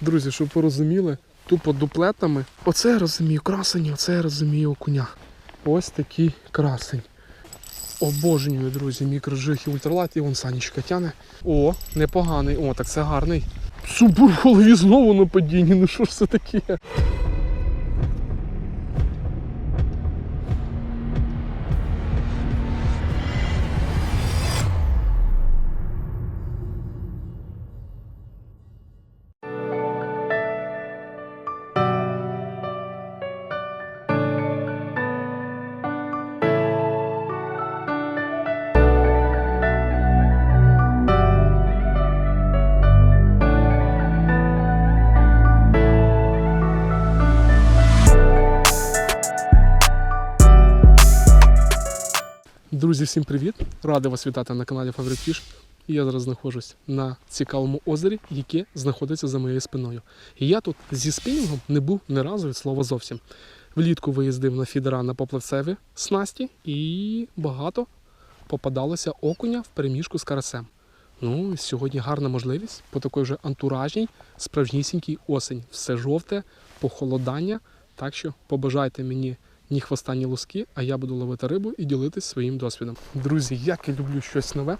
Друзі, щоб ви розуміли, тупо дуплетами. Оце я розумію красень, оце я розумію окуня. Ось такий красень. Обожнюю, друзі, мікрожих і ультралат, і вон санічка тяне. О, непоганий. О, так це гарний. Супер в голові знову на падінні. Ну що ж це таке? Друзі, всім привіт! Радий вас вітати на каналі Фіш. Я зараз знаходжусь на цікавому озері, яке знаходиться за моєю спиною. І я тут зі спінінгом не був ні разу від слова зовсім. Влітку виїздив на фідера на попливцеві снасті і багато попадалося окуня в переміжку з карасем. Ну, сьогодні гарна можливість по такій вже антуражній, справжнісінькій осень. Все жовте, похолодання. Так що побажайте мені ні хвоста, ні луски, а я буду ловити рибу і ділитись своїм досвідом. Друзі, як я люблю щось нове,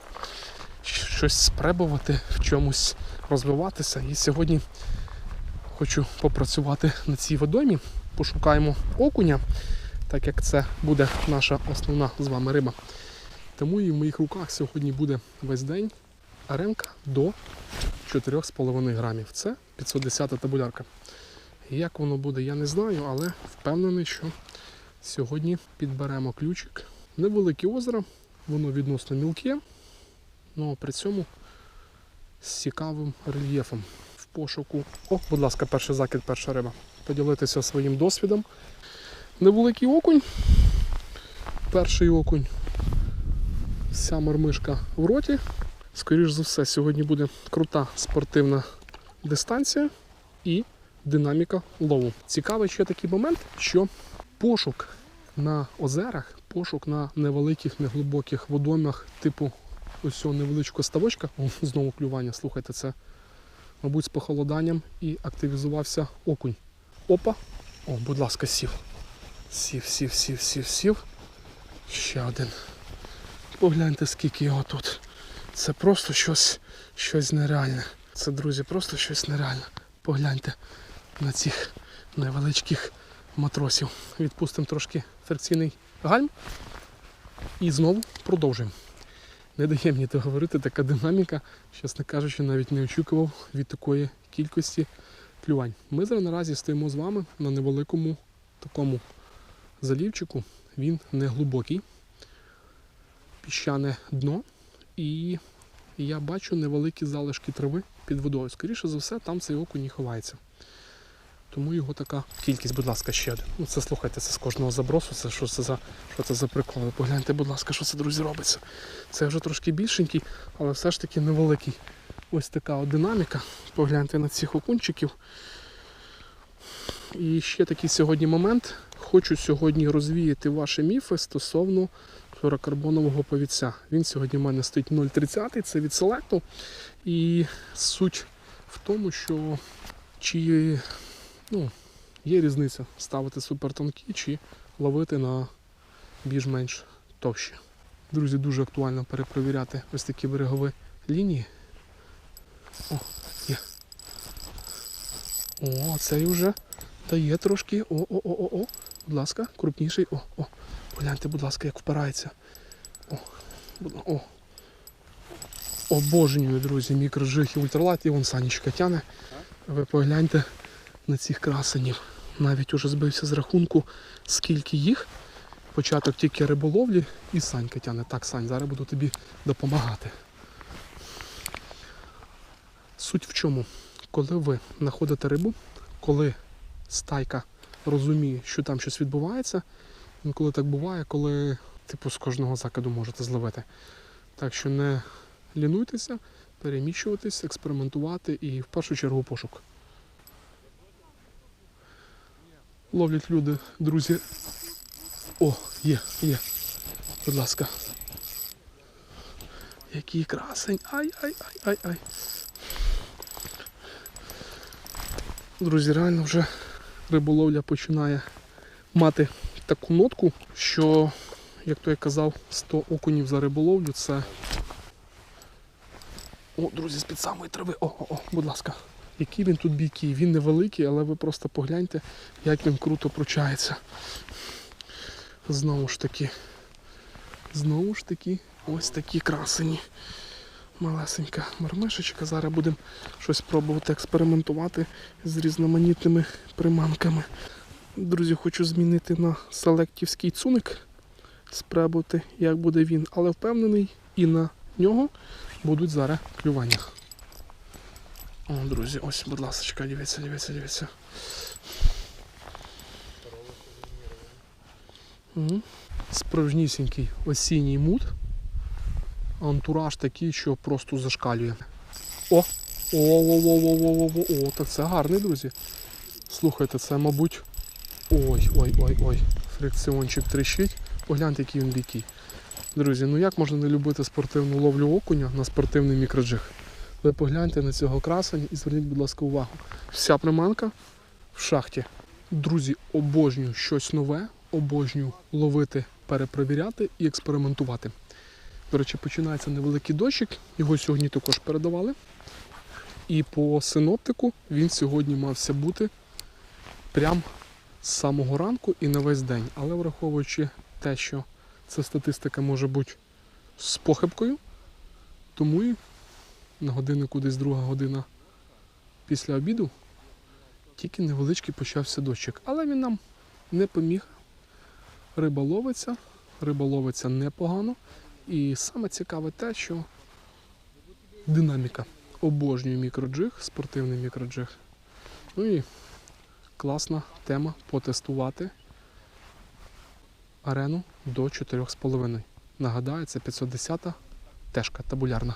щось спробувати, в чомусь розвиватися. І сьогодні хочу попрацювати на цій водоймі. Пошукаємо окуня, так як це буде наша основна з вами риба. Тому і в моїх руках сьогодні буде весь день ремка до 4,5 грамів. Це 510 табулярка. Як воно буде, я не знаю, але впевнений, що Сьогодні підберемо ключик. Невелике озеро, воно відносно мілке, але при цьому з цікавим рельєфом в пошуку. О, будь ласка, перший закид, перша риба. Поділитися своїм досвідом. Невеликий окунь. Перший окунь. Вся мормишка в роті. Скоріше за все, сьогодні буде крута спортивна дистанція і динаміка лову. Цікавий ще такий момент, що пошук на озерах, пошук на невеликих, неглибоких водоймах, типу ось цього невеличкого ставочка, О, знову клювання, слухайте, це, мабуть, з похолоданням і активізувався окунь. Опа! О, будь ласка, сів. Сів, сів, сів, сів, сів. Ще один. Погляньте, скільки його тут. Це просто щось, щось нереальне. Це, друзі, просто щось нереальне. Погляньте на цих невеличких матросів. Відпустимо трошки фрикційний гальм і знову продовжуємо. Не дає мені то говорити, така динаміка, чесно кажучи, навіть не очікував від такої кількості клювань. Ми зараз наразі стоїмо з вами на невеликому такому залівчику. Він не глибокий, піщане дно, і я бачу невеликі залишки трави під водою. Скоріше за все, там цей окунь і ховається. Тому його така кількість, будь ласка, ще один. Ну це слухайте, це з кожного забросу. Це що це за що це за прикол? Погляньте, будь ласка, що це, друзі, робиться. Це вже трошки більшенький, але все ж таки невеликий. Ось така от динаміка. Погляньте на цих окунчиків. І ще такий сьогодні момент. Хочу сьогодні розвіяти ваші міфи стосовно флюорокарбонового повідця. Він сьогодні в мене стоїть 0,30, це від селекту. І суть в тому, що чи ну, є різниця ставити супертонкі чи ловити на більш-менш товщі. Друзі, дуже актуально перепровіряти ось такі берегові лінії. О, є. О, цей вже дає трошки. О-о-о-о-о. Будь ласка, крупніший. О, о. Погляньте, будь ласка, як впирається. О, о. Обожнюю, друзі, мікрожих і ультралайт, і вон санічка тяне. Ви погляньте на цих красенів. Навіть уже збився з рахунку, скільки їх. Початок тільки риболовлі і Санька тяне. Так, Сань, зараз буду тобі допомагати. Суть в чому? Коли ви знаходите рибу, коли стайка розуміє, що там щось відбувається, інколи так буває, коли типу з кожного закиду можете зловити. Так що не лінуйтеся, переміщуватись, експериментувати і в першу чергу пошук. Ловлять люди, друзі. О, є, є. Будь ласка. Який красень. Ай, ай, ай, ай, ай. Друзі, реально вже риболовля починає мати таку нотку, що, як той казав, 100 окунів за риболовлю це. О, друзі, з-під самої трави. О, о, о, будь ласка. Який він тут бійкий. Він невеликий, але ви просто погляньте, як він круто пручається. Знову ж таки. Знову ж таки, ось такі красені. Малесенька мармишечка. Зараз будемо щось пробувати експериментувати з різноманітними приманками. Друзі, хочу змінити на селектівський цуник. Спробувати, як буде він, але впевнений, і на нього будуть зараз клювання. О, друзі, ось, будь ласка, дивіться, дивіться, дивіться. Угу. Справжнісінький осінній мут. Антураж такий, що просто зашкалює. О! О-о-о-о-о-о-о, о, так це гарний, друзі. Слухайте, це, мабуть. Ой, ой, ой, ой. Фрикціончик тріщить. Погляньте, який він бійкий. Друзі, ну як можна не любити спортивну ловлю окуня на спортивний мікроджиг? Ви погляньте на цього красення і зверніть, будь ласка, увагу. Вся приманка в шахті. Друзі, обожнюю щось нове, обожнюю ловити, перепровіряти і експериментувати. До речі, починається невеликий дощик, його сьогодні також передавали. І по синоптику він сьогодні мався бути прям з самого ранку і на весь день. Але враховуючи те, що ця статистика може бути з похибкою, тому і на годиннику десь друга година після обіду тільки невеличкий почався дощик. Але він нам не поміг. Риба ловиться, риба ловиться непогано. І саме цікаве те, що динаміка. Обожнюю мікроджиг, спортивний мікроджиг. Ну і класна тема потестувати арену до 4,5. Нагадаю, це 510-та тежка табулярна.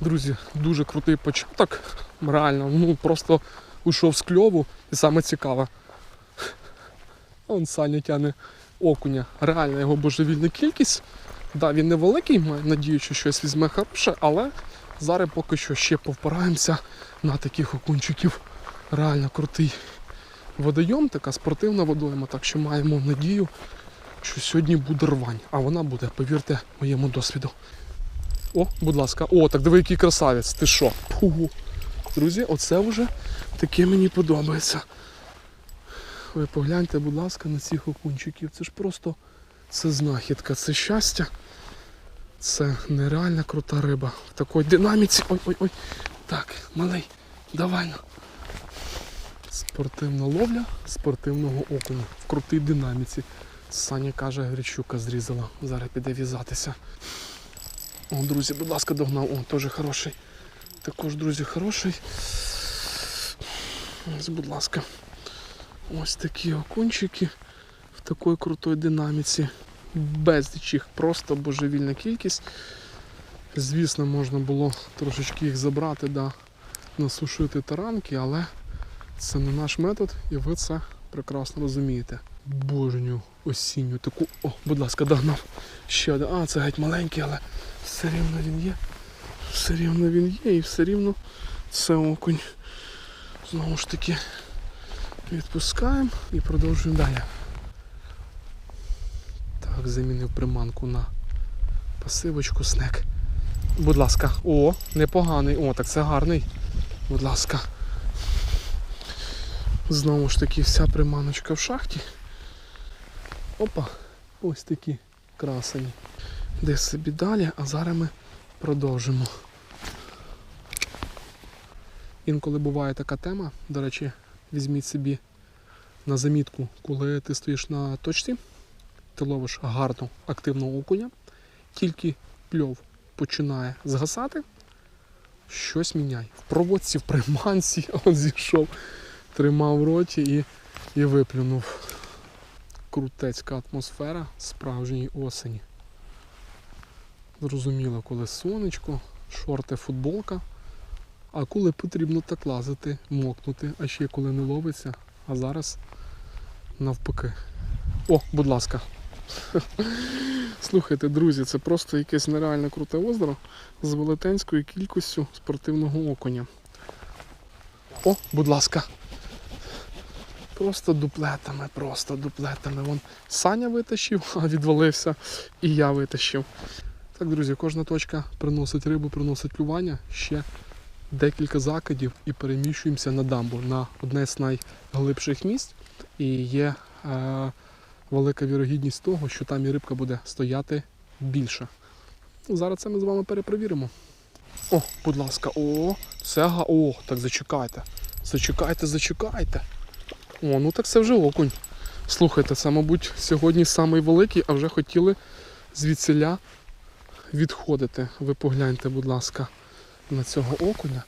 Друзі, дуже крутий початок. Реально, ну просто уйшов з кльову і саме цікаве. Он Саня тяне окуня. Реально його божевільна кількість. Да, він невеликий, маю надію, що щось візьме хороше, але зараз поки що ще повпираємося на таких окунчиків. Реально крутий водойом, така спортивна водойма, так що маємо надію, що сьогодні буде рвань. А вона буде, повірте, моєму досвіду. О, будь ласка, о, так диви, який красавець. Ти що? Пугу. Друзі, оце вже таке мені подобається. Ви погляньте, будь ласка, на цих окунчиків. Це ж просто це знахідка, це щастя. Це нереально крута риба. В такій динаміці. Ой-ой-ой. Так, малий, давай на. Спортивна ловля спортивного окуня. В крутій динаміці. Саня каже, гречука зрізала. Зараз піде в'язатися. О, друзі, будь ласка, догнав. О, теж хороший. Також, друзі, хороший. Ось, будь ласка. Ось такі окунчики в такій крутій динаміці. Безліч їх, просто божевільна кількість. Звісно, можна було трошечки їх забрати, да, насушити таранки, але це не наш метод, і ви це прекрасно розумієте. Божню осінню таку. О, будь ласка, догнав. Ще один. А, це геть маленький, але все рівно він є. Все рівно він є і все рівно це окунь. Знову ж таки відпускаємо і продовжуємо далі. Так, замінив приманку на пасивочку снек. Будь ласка, о, непоганий. О, так це гарний. Будь ласка. Знову ж таки вся приманочка в шахті. Опа, ось такі красені. Десь собі далі, а зараз ми продовжимо. Інколи буває така тема, до речі, візьміть собі на замітку, коли ти стоїш на точці, ти ловиш гарну активного окуня, тільки кльов починає згасати, щось міняй. В проводці, в приманці, он зійшов, тримав в роті і, і виплюнув. Крутецька атмосфера справжньої осені. Зрозуміло, коли сонечко, шорти, футболка. А коли потрібно так лазити, мокнути, а ще коли не ловиться, а зараз навпаки. О, будь ласка. Слухайте, друзі, це просто якесь нереально круте озеро з велетенською кількістю спортивного окуня. О, будь ласка. Просто дуплетами, просто дуплетами. Вон Саня витащив, а відвалився, і я витащив. Так, друзі, кожна точка приносить рибу, приносить клювання. Ще декілька закидів і переміщуємося на дамбу, на одне з найглибших місць. І є е, велика вірогідність того, що там і рибка буде стояти більше. Ну, зараз це ми з вами перепровіримо. О, будь ласка, о, це га. О, так зачекайте. Зачекайте, зачекайте. О, ну так це вже окунь. Слухайте, це, мабуть, сьогодні самий великий, а вже хотіли звідсіля відходити. Ви погляньте, будь ласка, на цього окуня.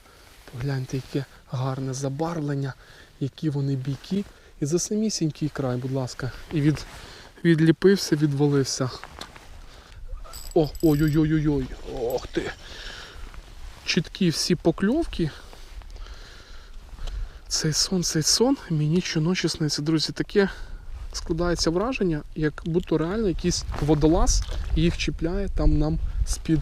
Погляньте, яке гарне забарвлення, які вони бійкі. І за самісінький край, будь ласка. І від, відліпився, відвалився. О, ой-ой-ой-ой-ой. Ох ти. Чіткі всі покльовки. Цей сон, цей сон мені щоночі сниться. Друзі, таке складається враження, як будто реально якийсь водолаз їх чіпляє там нам з-під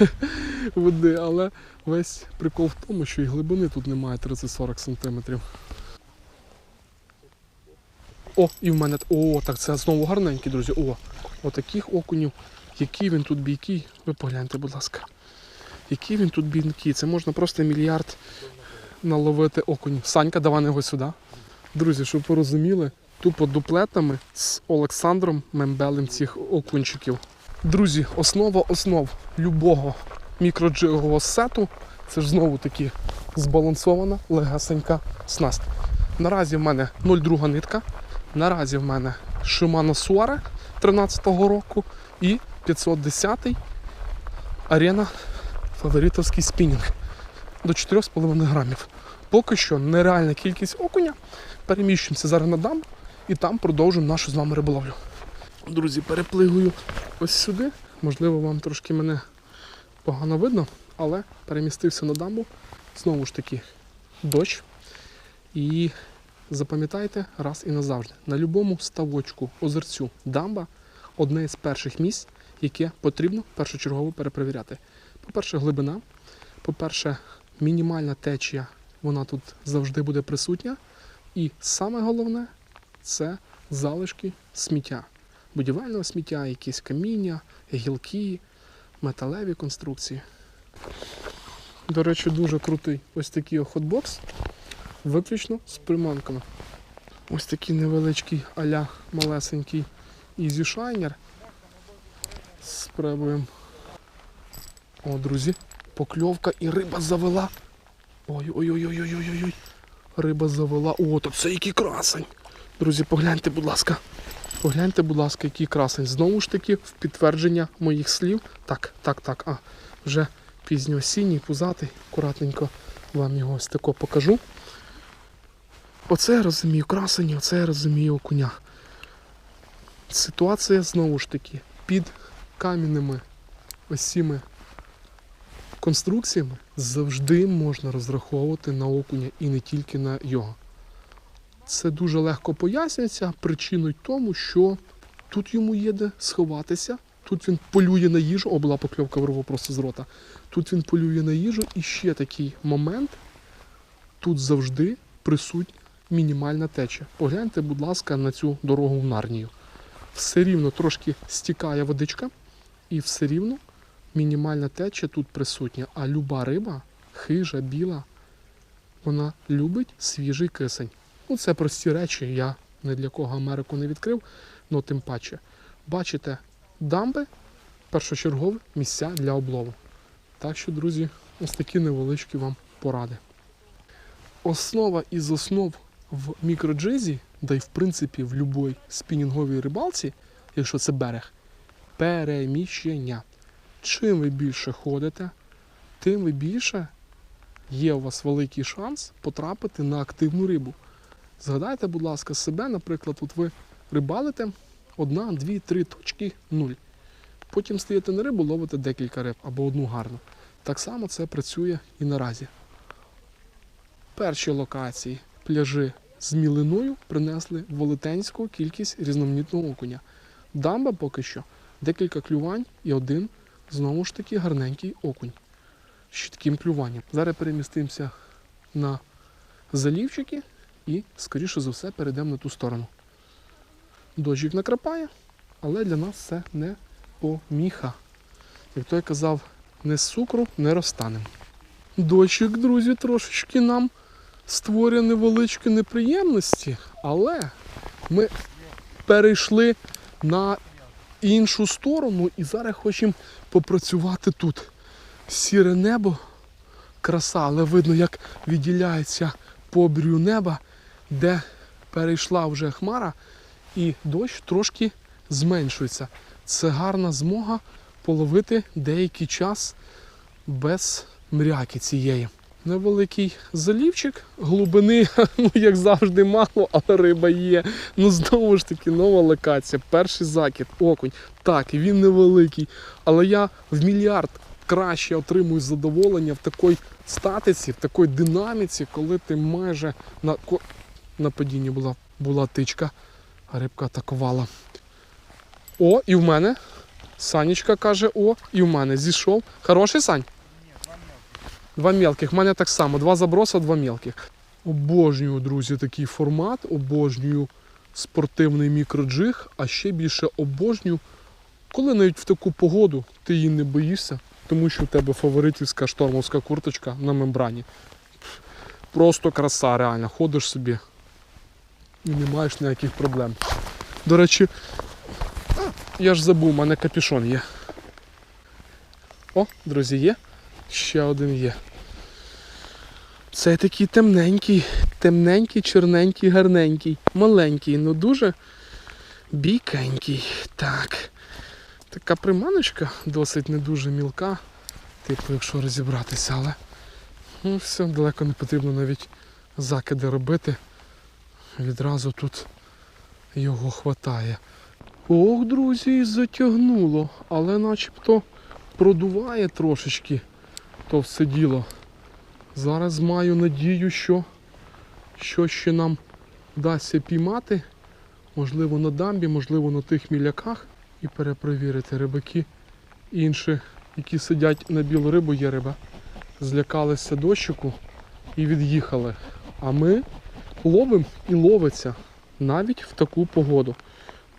води. Але весь прикол в тому, що і глибини тут немає 30-40 см. О, і в мене. О, так це знову гарненький, друзі. О, отаких окунів. Який він тут бійкий. Ви погляньте, будь ласка. Який він тут бійкий. Це можна просто мільярд наловити окунів. Санька, давай його сюди. Друзі, щоб ви розуміли, тупо дуплетами з Олександром Мембелем цих окунчиків. Друзі, основа основ любого мікроджигового сету це ж знову таки збалансована легасенька снасть. Наразі в мене 0,2 нитка. Наразі в мене Shimano Suare 13-го року і 510-й арена фаворитовський спінінг до 4,5 грамів. Поки що нереальна кількість окуня. Переміщуємося зараз на дам і там продовжимо нашу з вами риболовлю. Друзі, переплигую ось сюди. Можливо, вам трошки мене погано видно, але перемістився на дамбу. Знову ж таки, дощ. І запам'ятайте раз і назавжди, на будь-якому ставочку, озерцю, дамба одне з перших місць, яке потрібно першочергово перепровіряти. По-перше, глибина. По-перше, мінімальна течія, вона тут завжди буде присутня. І саме головне це залишки сміття. Будівельного сміття, якісь каміння, гілки, металеві конструкції. До речі, дуже крутий ось такий охотбокс, виключно з приманками. Ось такий невеличкий аля малесенький Easy Shiner. Спробуємо. О, друзі, покльовка і риба завела. Ой-ой-ой-ой-ой-ой-ой. Риба завела. О, то це який красень. Друзі, погляньте, будь ласка. Погляньте, будь ласка, який красень. Знову ж таки, в підтвердження моїх слів. Так, так, так. А, вже пізньоосінній, пузатий. Акуратненько вам його ось тако покажу. Оце я розумію красені, оце я розумію окуня. Ситуація знову ж таки під кам'яними ось цими конструкціями завжди можна розраховувати на окуня і не тільки на його. Це дуже легко пояснюється причиною тому, що тут йому є де сховатися, тут він полює на їжу, о, була покльовка вирву просто з рота. Тут він полює на їжу і ще такий момент. Тут завжди присутня мінімальна теча. Погляньте, будь ласка, на цю дорогу в Нарнію. Все рівно трошки стікає водичка, і все рівно мінімальна теча тут присутня. А люба риба, хижа, біла, вона любить свіжий кисень. Ну, це прості речі, я не для кого Америку не відкрив, але тим паче. Бачите, дамби першочергові місця для облову. Так що, друзі, ось такі невеличкі вам поради. Основа із основ в мікроджизі, да й в принципі в будь-якій спінінговій рибалці, якщо це берег, переміщення. Чим ви більше ходите, тим ви більше є у вас великий шанс потрапити на активну рибу. Згадайте, будь ласка, себе, наприклад, от ви рибалите одна, дві, три точки, нуль. Потім стаєте на рибу, ловите декілька риб або одну гарну. Так само це працює і наразі. Перші локації пляжі з мілиною принесли велетенську кількість різноманітного окуня. Дамба поки що декілька клювань і один знову ж таки гарненький окунь з чітким клюванням. Зараз перемістимося на залівчики і, скоріше за все, перейдемо на ту сторону. Дощик накрапає, але для нас це не поміха. Як той казав, не з цукру не розтанем. Дощик, друзі, трошечки нам створює невеличкі неприємності, але ми перейшли на іншу сторону і зараз хочемо попрацювати тут. Сіре небо, краса, але видно, як відділяється по обрію неба, де перейшла вже хмара, і дощ трошки зменшується. Це гарна змога половити деякий час без мряки цієї. Невеликий залівчик, глибини, ну як завжди, мало, але риба є. Ну знову ж таки, нова локація. Перший закид, окунь. Так, він невеликий, але я в мільярд краще отримую задоволення в такій статиці, в такій динаміці, коли ти майже на, на падінні була, була тичка, а рибка атакувала. О, і в мене. Санечка каже, о, і в мене зійшов. Хороший Сань? Два мелких. У мене так само. Два заброса, два мелких. Обожнюю, друзі, такий формат. Обожнюю спортивний мікроджиг, а ще більше обожнюю, коли навіть в таку погоду ти її не боїшся, тому що у тебе фаворитівська штормовська курточка на мембрані. Просто краса, реально. Ходиш собі і не маєш ніяких проблем. До речі, я ж забув, у мене капюшон є. О, друзі, є. Ще один є. Це такий темненький, темненький, чорненький, гарненький, маленький, ну дуже бійкенький. Так. Така приманочка досить не дуже мілка. Типу, якщо розібратися, але ну, все, далеко не потрібно навіть закиди робити. Відразу тут його хватає. Ох, друзі, затягнуло, але начебто продуває трошечки то все діло. Зараз маю надію, що, що ще нам вдасться піймати. Можливо, на дамбі, можливо, на тих міляках і перепровірити рибаки інші, які сидять на білу рибу, є риба. Злякалися дощику і від'їхали. А ми ловимо і ловиться навіть в таку погоду.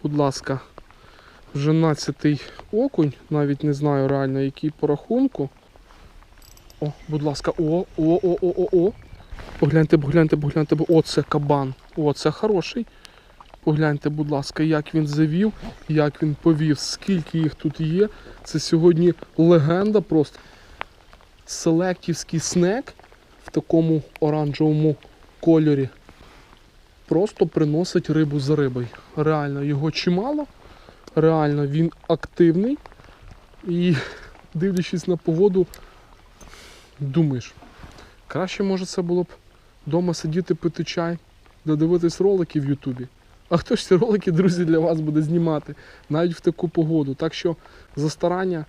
Будь ласка, вже 12-й окунь, навіть не знаю реально який по рахунку. О, будь ласка, о, о, о, о, о, о. Погляньте, погляньте, погляньте, о, це кабан. О, це хороший. Погляньте, будь ласка, як він завів, як він повів, скільки їх тут є. Це сьогодні легенда просто. Селектівський снек в такому оранжевому кольорі просто приносить рибу за рибою. Реально, його чимало. Реально він активний. І дивлячись на погоду, думаєш, краще може це було б вдома сидіти пити чай, додивитись ролики в Ютубі. А хто ж ці ролики, друзі, для вас буде знімати навіть в таку погоду. Так що за старання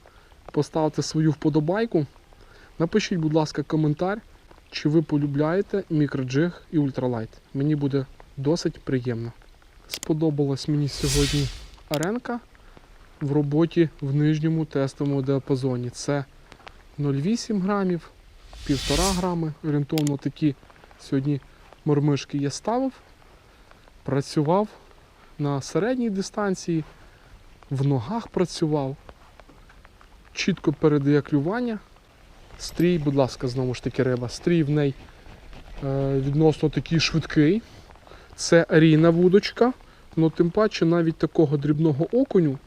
поставте свою вподобайку. Напишіть, будь ласка, коментар, чи ви полюбляєте мікроджиг і ультралайт. Мені буде досить приємно. Сподобалась мені сьогодні аренка в роботі в нижньому тестовому діапазоні. Це 0,8 грамів, 1,5 грами. Орієнтовно такі сьогодні мормишки я ставив. Працював на середній дистанції, в ногах працював. Чітко передає клювання. Стрій, будь ласка, знову ж таки риба. Стрій в неї е, відносно такий швидкий. Це рійна вудочка, але тим паче навіть такого дрібного окуню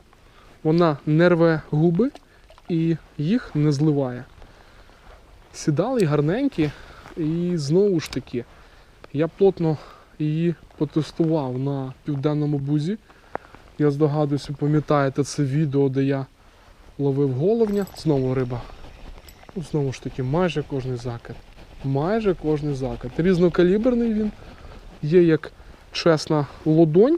вона не рве губи і їх не зливає. Сідали гарненькі, і знову ж таки, я плотно її потестував на південному бузі. Я здогадуюся, пам'ятаєте це відео, де я ловив головня. Знову риба. Ну, Знову ж таки, майже кожний закид. Майже кожний закид. Різнокаліберний він. Є як чесна лодонь,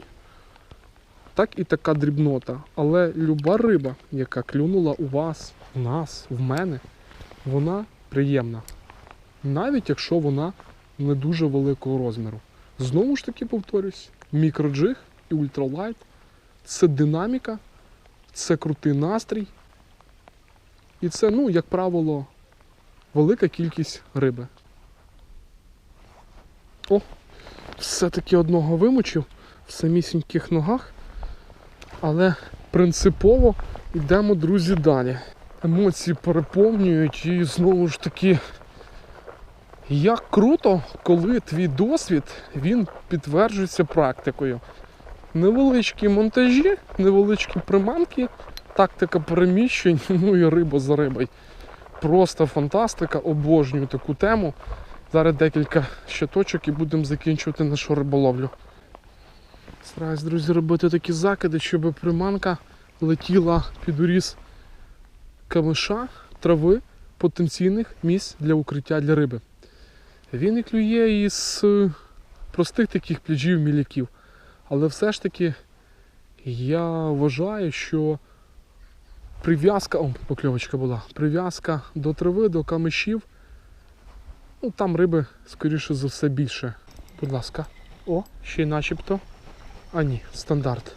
так і така дрібнота. Але люба риба, яка клюнула у вас, у нас, в мене, вона приємна. Навіть якщо вона не дуже великого розміру. Знову ж таки повторюсь, мікроджиг і ультралайт це динаміка, це крутий настрій. І це, ну, як правило, велика кількість риби. О, все-таки одного вимочив в самісіньких ногах. Але принципово йдемо, друзі, далі. Емоції переповнюють і знову ж таки. Як круто, коли твій досвід він підтверджується практикою. Невеличкі монтажі, невеличкі приманки, тактика переміщень, ну і риба за рибою. Просто фантастика, обожнюю таку тему. Зараз декілька ще точок і будемо закінчувати нашу риболовлю. Стараюсь, друзі, робити такі закиди, щоб приманка летіла під уріз камиша, трави, потенційних місць для укриття для риби. Він і клює із е, простих таких пляжів міляків. Але все ж таки я вважаю, що прив'язка, о, покльовочка була, прив'язка до трави, до камишів, ну там риби, скоріше за все, більше. Будь ласка. О, ще й начебто. А ні, стандарт.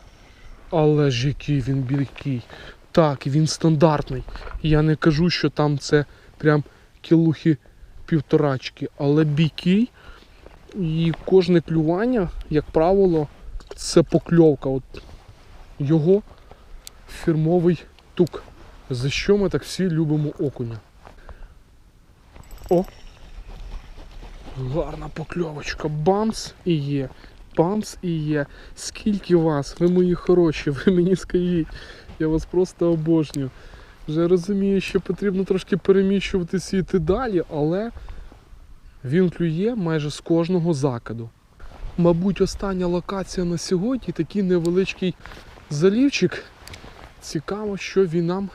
Але ж який він білький. Так, він стандартний. Я не кажу, що там це прям кілухи півторачки, але бійкий. І кожне клювання, як правило, це покльовка. От його фірмовий тук. За що ми так всі любимо окуня. О! Гарна покльовочка. Бамс і є. Бамс і є. Скільки вас, ви мої хороші, ви мені скажіть. Я вас просто обожнюю. Вже розумію, що потрібно трошки переміщуватися і йти далі, але він клює майже з кожного закиду. Мабуть, остання локація на сьогодні такий невеличкий залівчик. Цікаво, що він нам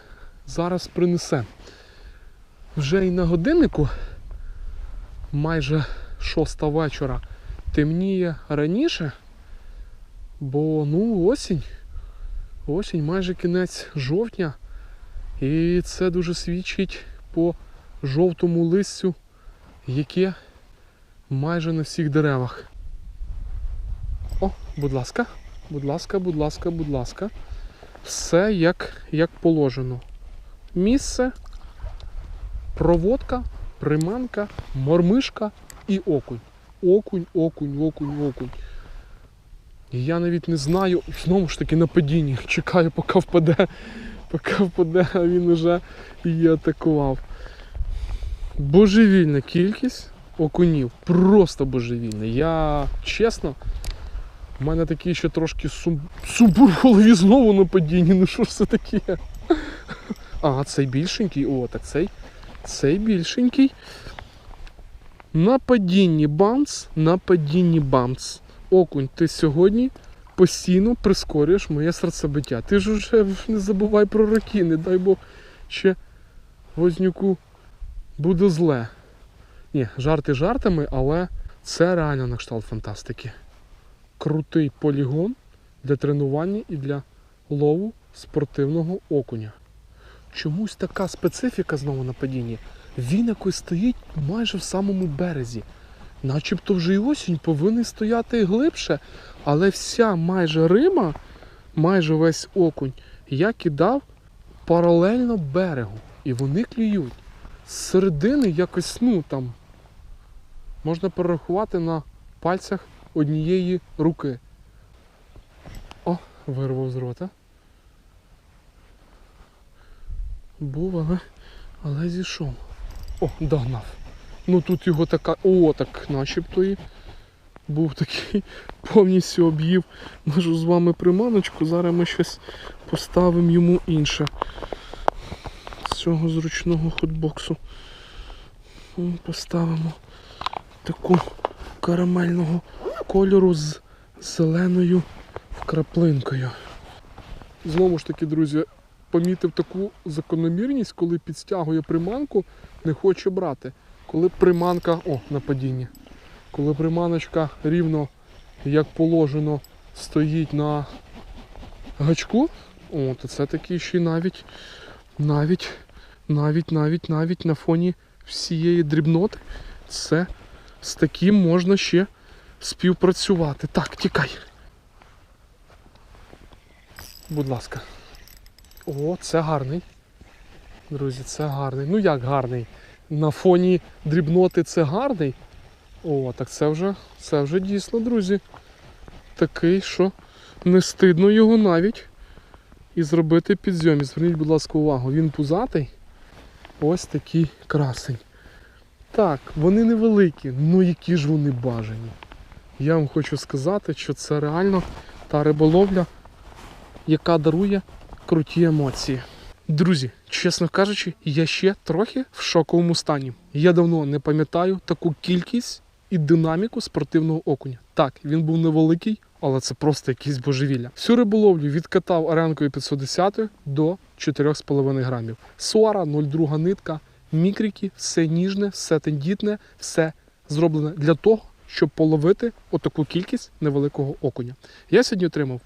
зараз принесе. Вже і на годиннику, майже шоста вечора, темніє раніше, бо ну осінь. Осінь, майже кінець жовтня. І це дуже свідчить по жовтому листю, яке майже на всіх деревах. О, будь ласка, будь ласка, будь ласка, будь ласка. Все як, як положено. Місце, проводка, приманка, мормишка і окунь. Окунь, окунь, окунь, окунь. І я навіть не знаю, знову ж таки на падінні. Чекаю, поки впаде, поки впаде, а він уже її атакував. Божевільна кількість окунів. Просто божевільна. Я чесно, в мене такий ще трошки сум... в голові знову на падінні. Ну що ж це таке? А, цей більшенький. О, так цей. Цей більшенький. На падінні бамс, на падінні бамс. Окунь, ти сьогодні постійно прискорюєш моє серцебиття. Ти ж уже не забувай про роки, не дай Бог ще вознюку буде зле. Ні, жарти жартами, але це реально на кшталт фантастики. Крутий полігон для тренування і для лову спортивного окуня. Чомусь така специфіка знову на падінні. Він якось стоїть майже в самому березі. Начебто вже й осінь повинен стояти глибше, але вся майже рима, майже весь окунь, я кидав паралельно берегу. І вони клюють. З середини якось, ну там, можна перерахувати на пальцях однієї руки. О, вирвав з рота. Був, але, але зійшов. О, догнав. Ну тут його така. О, так начебто і був такий повністю об'їв нашу з вами приманочку. Зараз ми щось поставимо йому інше. З цього зручного хотбоксу. Поставимо таку карамельного кольору з зеленою вкраплинкою. Знову ж таки, друзі, помітив таку закономірність, коли підстягує приманку, не хоче брати. Коли приманка, о, на падінні. Коли приманочка рівно, як положено, стоїть на гачку, о, то це такий ще навіть, навіть, навіть, навіть, навіть на фоні всієї дрібноти, це з таким можна ще співпрацювати. Так, тікай. Будь ласка. О, це гарний. Друзі, це гарний. Ну як гарний? На фоні дрібноти це гарний. О, так це вже, це вже дійсно, друзі. Такий, що не стидно його навіть і зробити підзйом. І Зверніть, будь ласка, увагу, він пузатий. Ось такий красень. Так, вони невеликі, ну які ж вони бажані. Я вам хочу сказати, що це реально та риболовля, яка дарує круті емоції. Друзі, чесно кажучи, я ще трохи в шоковому стані. Я давно не пам'ятаю таку кількість і динаміку спортивного окуня. Так, він був невеликий, але це просто якісь божевілля. Всю риболовлю відкатав аренкою 510 до 4,5 грамів. Суара 0,2 нитка, мікрики, все ніжне, все тендітне, все зроблене для того, щоб половити отаку кількість невеликого окуня. Я сьогодні отримав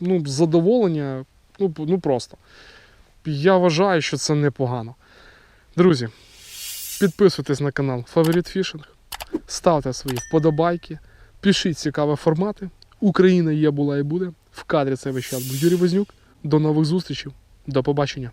ну, задоволення, ну, ну просто. Я вважаю, що це непогано. Друзі, підписуйтесь на канал Favorite Fishing, ставте свої вподобайки, пишіть цікаві формати. Україна є, була і буде. В кадрі цей весь був Юрій Вознюк. До нових зустрічей. До побачення.